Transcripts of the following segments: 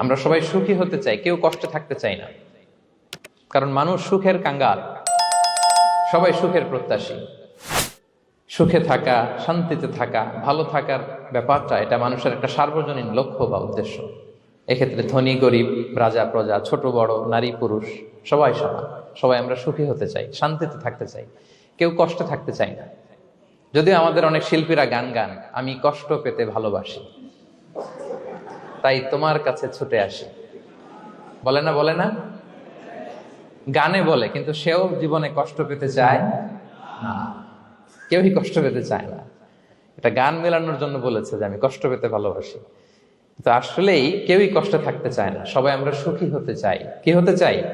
আমরা সবাই সুখী হতে চাই, কেউ কষ্টে থাকতে চাই না। কারণ মানুষ সুখের কাঙ্গাল। সবাই সুখের প্রত্যাশী। সুখে থাকা, শান্তিতে থাকা, ভালো থাকার ব্যাপারটা, এটা মানুষের একটা সার্বজনীন লক্ষ্য বা উদ্দেশ্য। এক্ষেত্রে ধনী, গরিব, রাজা, প্রজা, ছোট, বড়, নারী, পুরুষ, সবাই সমান। সবাই আমরা সুখী হতে চাই, শান্তিতে থাকতে চাই। কেউ কষ্টে থাকতে চাই না। যদিও আমাদের অনেক শিল্পীরা গান গান, আমি কষ্ট পেতে ভালোবাসি। তাই তোমার কাছে ছুটে আসি। বলে না বলে না? গানে বলে, কিন্তু সেও জীবনে কষ্ট পেতে চায় না। কেউই কষ্ট পেতে চায় না। এটা গান মেলানোর জন্য বলেছে যে আমি কষ্ট পেতে ভালোবাসি। তো আসলেই কেউই কষ্টে থাকতে চায় না। সবাই আমরা সুখী হতে চাই। কি হতে চাই?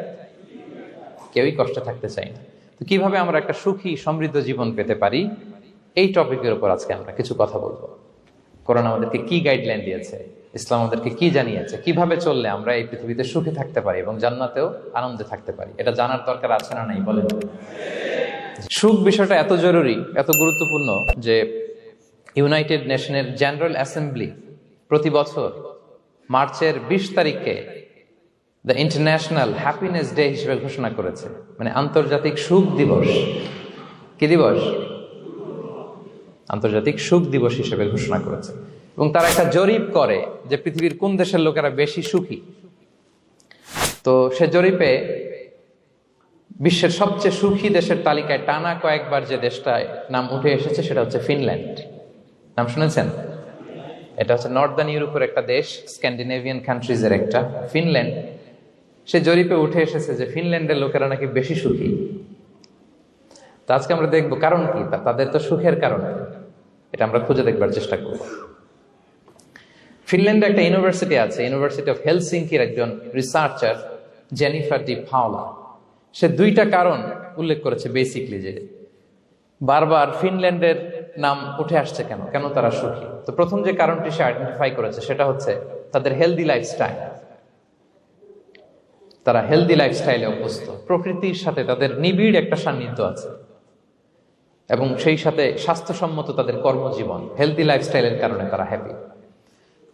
কেউই কষ্টে থাকতে চাই না। তো কীভাবে আমরা একটা সুখী, সমৃদ্ধ জীবন পেতে পারি? এই টপিকের উপর আজকে আমরা কিছু কথা বলব। করোনা আমাদেরকে কি গাইডলাইন দিয়েছে? ইসলাম আমাদেরকে কি জানিয়েছে? কীভাবে চললে আমরা এই পৃথিবীতে সুখে থাকতে পারি এবং জান্নাতেও আনন্দে থাকতে পারি? এটা জানার দরকার আছে না নাই? বলেন। সুখ বিষয়টা এত জরুরি, এত গুরুত্বপূর্ণ যে ইউনাইটেড নেশনের জেনারেল অ্যাসেম্বলি প্রতি বছর মার্চের বিশ তারিখে দ্য ইন্টারন্যাশনাল হ্যাপিনেস ডে হিসেবে ঘোষণা করেছে। মানে আন্তর্জাতিক সুখ দিবস। কি দিবস? আন্তর্জাতিক সুখ দিবস হিসেবে ঘোষণা করেছে। এবং তারা একটা জরিপ করে যে পৃথিবীর কোন দেশের লোকেরা বেশি সুখী। তো সে জরিপে বিশ্বের সবচেয়ে সুখী দেশের তালিকায় টানা কয়েকবার যে দেশটায় নাম উঠে এসেছে সেটা হচ্ছে ফিনল্যান্ড। নাম শুনেছেন? এটা হচ্ছে নর্দার্ন ইউরোপের একটা দেশ, স্ক্যান্ডিনেভিয়ান কান্ট্রিজের একটা। ফিনল্যান্ড, সে জরিপে উঠে এসেছে যে ফিনল্যান্ডের লোকেরা নাকি বেশি সুখী। তো আজকে আমরা দেখব কারণ কি? তাদের তো সুখের কারণ। এটা আমরা খুঁজে দেখবার চেষ্টা করব। ফিনল্যান্ডে একটা ইউনিভার্সিটি আছে ইউনিভার্সিটি অফ হেলসিঙ্কির একজন রিসার্চার জেনিফার ডি ফাওলা সে দুইটা কারণ উল্লেখ করেছে বেসিকলি যে বারবার ফিনল্যান্ডের নাম উঠে আসছে কেন? কেন তারা সুখী? তো প্রথম যে কারণটি সে আইডেন্টিফাই করেছে সেটা হচ্ছে তাদের হেলদি লাইফস্টাইল তারা হেলদি লাইফস্টাইলে অভ্যস্ত। প্রকৃতির সাথে তাদের নিবিড় একটা সান্নিধ্য আছে। এবং সেই সাথে স্বাস্থ্যসম্মত তাদের কর্মজীবন হেলদি লাইফস্টাইলের কারণে তারা হ্যাপি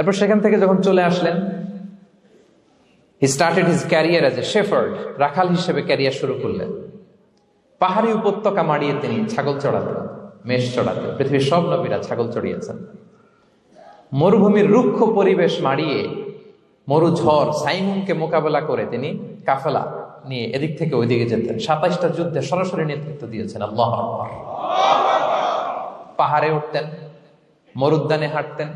এরপর সেখান থেকে যখন চলে আসলেন he started his career as a shepherd রাখাল হিসেবে ক্যারিয়ার শুরু করলেন। পাহাড়ি উপত্যকা মাড়িয়ে তিনি ছাগল চড়াতেন, মেষ চড়াতেন, পৃথিবীর সব নবীরা ছাগল চড়িয়েছেন। মরুভূমির রুক্ষ পরিবেশ মাড়িয়ে মরু ঝড় সাইমুনকে মোকাবেলা করে তিনি কাফেলা নিয়ে এদিক থেকে ওইদিকে যেতেন। সাতাইশটা যুদ্ধে সরাসরি নেতৃত্ব দিয়েছেন আল্লাহ পাহাড়ে উঠতেন, মরুদ্যানে হাঁটতেন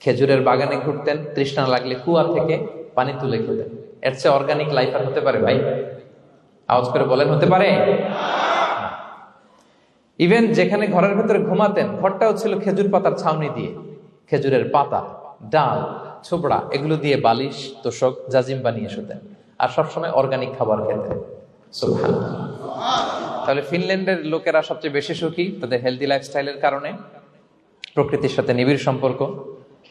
খেজুরের বাগানে ঘুরতেন, তৃষ্ণা লাগলে কুয়া থেকে পানি তুলে খেতেন। এর চেয়ে অর্গানিক লাইফ আর হতে পারে ভাই? আওয়াজ করে বলেন, হতে পারে? ইভেন যেখানে ঘরের ভেতরে ঘুমাতেন, ঘরটাও ছিল খেজুর পাতার ছাউনি দিয়ে। খেজুরের পাতা, ডাল, ছোবড়া, এগুলো দিয়ে বালিশ, তোষক, জাজিম বানিয়ে শুতেন। আর সবসময় অর্গানিক খাবার খেতেন। তাহলে ফিনল্যান্ডের লোকেরা সবচেয়ে বেশি সুখী তাদের হেলদি লাইফস্টাইলের কারণে। প্রকৃতির সাথে নিবিড় সম্পর্ক।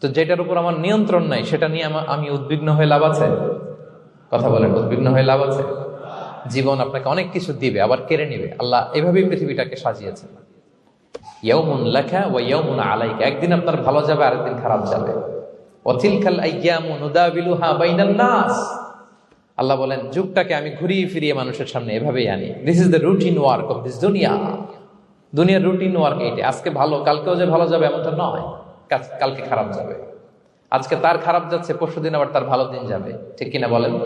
তো যেটার উপর আমার নিয়ন্ত্রণ নাই, সেটা নিয়ে আমা- আমি উদ্বিগ্ন হয়ে লাভ আছে? কথা বলেন, উদ্বিগ্ন হয়ে লাভ আছে? জীবন আপনাকে অনেক কিছু দিবে, আবার কেড়ে নিবে। আল্লাহ এভাবেই পৃথিবীটাকে সাজিয়েছেন। ইয়াউমুন লেখা ও ইয়াউমুন আলাইকা। একদিন আপনার ভালো যাবে, আরেকদিন খারাপ যাবে। অথিলকাল আইয়ামু নুদাবিলুহা বাইনান নাস। আল্লাহ বলেন, যুগটাকে আমি ঘুরিয়ে ফিরিয়ে মানুষের সামনে এভাবেই আনি। This is the routine work of this দুনিয়া দুনিয়ার রুটিন ওয়ার্ক এইটা আজকে ভালো, কালকেও যে ভালো যাবে, এমনটা নয়। কালকে খারাপ যাবে। আজকে তার খারাপ যাচ্ছে, পরশু দিন আবার তার ভালো দিন যাবে। ঠিক কিনা বলেন?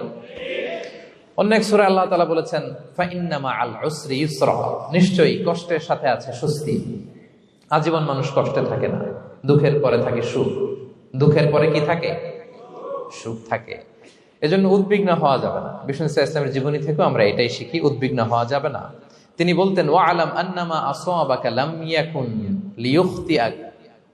অন্য এক সুরে আল্লাহ তালা বলেছেন, ফাইন্নামা আল ইউসরা। নিশ্চয়ই কষ্টের সাথে আছে স্বস্তি। আজীবন মানুষ কষ্টে থাকে না। দুঃখের পরে থাকে সুখ। দুঃখের পরে কি থাকে? সুখ থাকে। এজন্য উদ্বিগ্ন হওয়া যাবে না। বিষ্ণু ইসলাম ইসলামের জীবনী থেকেও আমরা এটাই শিখি, উদ্বিগ্ন হওয়া যাবে না। তিনি বলতেন ওয়া আলাম আন্নামা আসাবাকা লাম ইয়াকুন লিয়ুখতিআক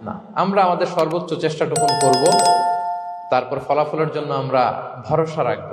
না আমরা আমাদের সর্বোচ্চ চেষ্টাটুকুন করব তারপর ফলাফলের জন্য আমরা ভরসা রাখব